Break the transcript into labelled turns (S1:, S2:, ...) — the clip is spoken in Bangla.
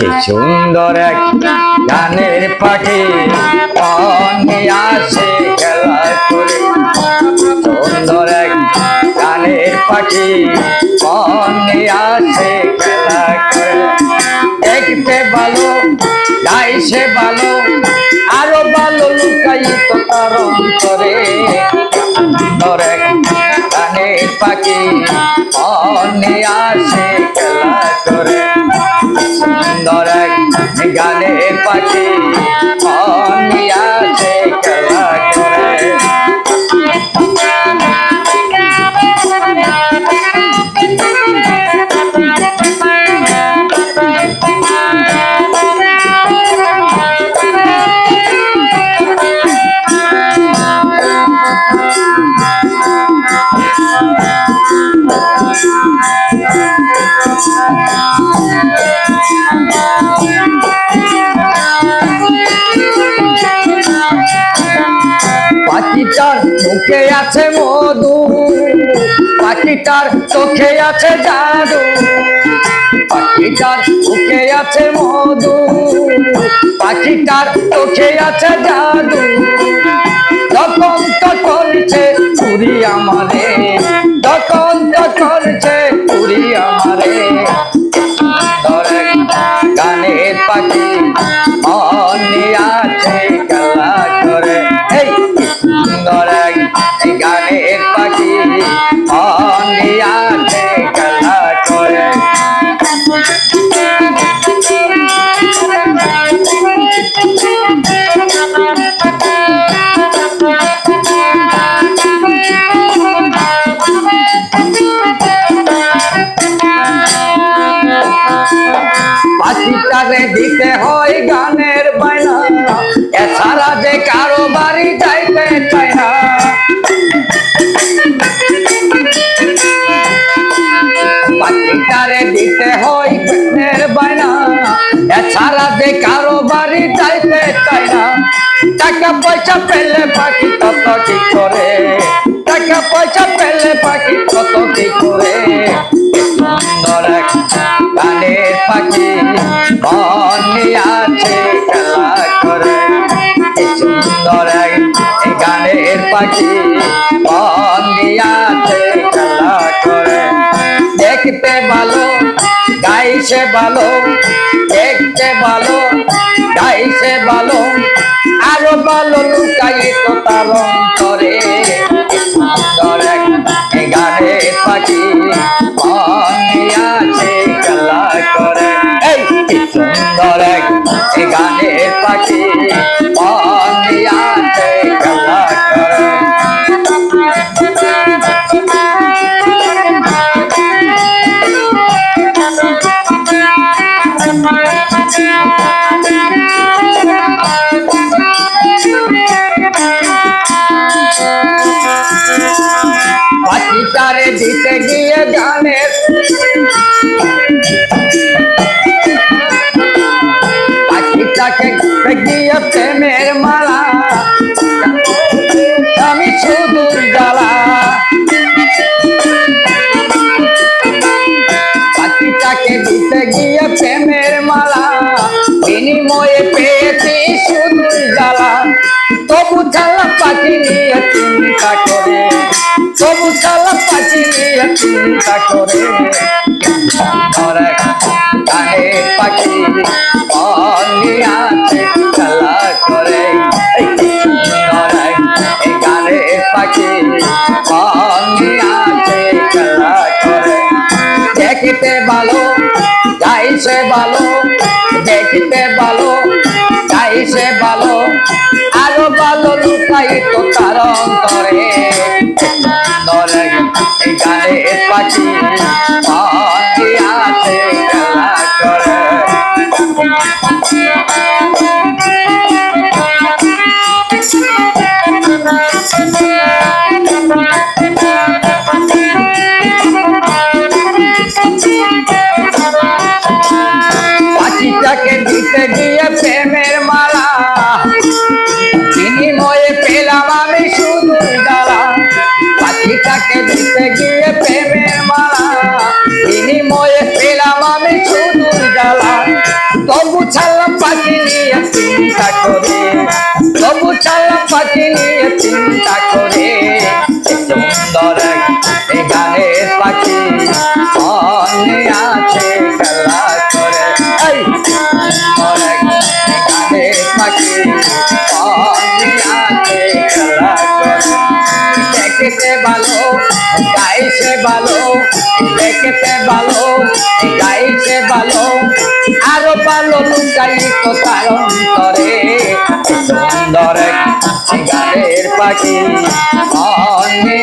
S1: কি সুন্দর এক গানের পাখি। আসে খেলা করে। সুন্দর এক গানের পাখি। অনে আসে খেলা করে। দেখতে ভালো গাইছে ভালো আরও ভালো লুকাই তো তার অন্তরে। গানের পাখিটার মুখে আছে মধু, পাখিটার চোখে আছে জাদু, পাখিটার মুখে আছে মধু, পাখিটার চোখে আছে জাদু। তখন তো করছে পুরি আমারে। টাকা পয়সা পেলে পাখি কত কি করে। টাকা পয়সা পেলে পাখি কত কি করে সুন্দর এক গানের পাখি মনে আছে খেলা করে। সুন্দর এক গানের পাখি মনে আছে খেলা করে। দেখতে ভালো, গাইছে ভালো, দেখতে ভালো ভালো আরও ভালো তার অন্তরে গানের পাখি আছে খেলা করে। এই সুন্দর এক গানের পাখি পাখিটারে দিতে গিয়ে গানের পাখিটাকে গিয়ে প্রেমের মালা। আমি শুধু জ্বালা। পাখিটাকে দিতে গিয়ে প্রেমের পাখি নিয়ে চিন্তা করে। তবু জ্বালা পাখি নিয়ে চিন্তা করে। ধরে গায়ে পাখি অনি আছে খেলা করে। এক পাখি অনি খেলা করে। দেখতে ভালো গাইছে ভালো, দেখতে পাখি পাখিটাকে দিতে গিয়ে প্রেমের মালা। বিনিময়ে পেলাম আমি শুধু জ্বালা পাখিটাকে দিতে গিয়ে তবু ছাড়লাম পাখি নিয়ে চিন্তা করে। তবু ছাড়লাম পাখি নিয়ে চিন্তা করে। সুন্দর গানের পাখি। অনে আছে খেলা করে। গানের পাখি। অনে আছে খেলা করে। দেখতে ভালো গাইছে ভালো, দেখতে ভালো। লুকাই তার অন্তরে সুন্দর গানের পাখি অন্যে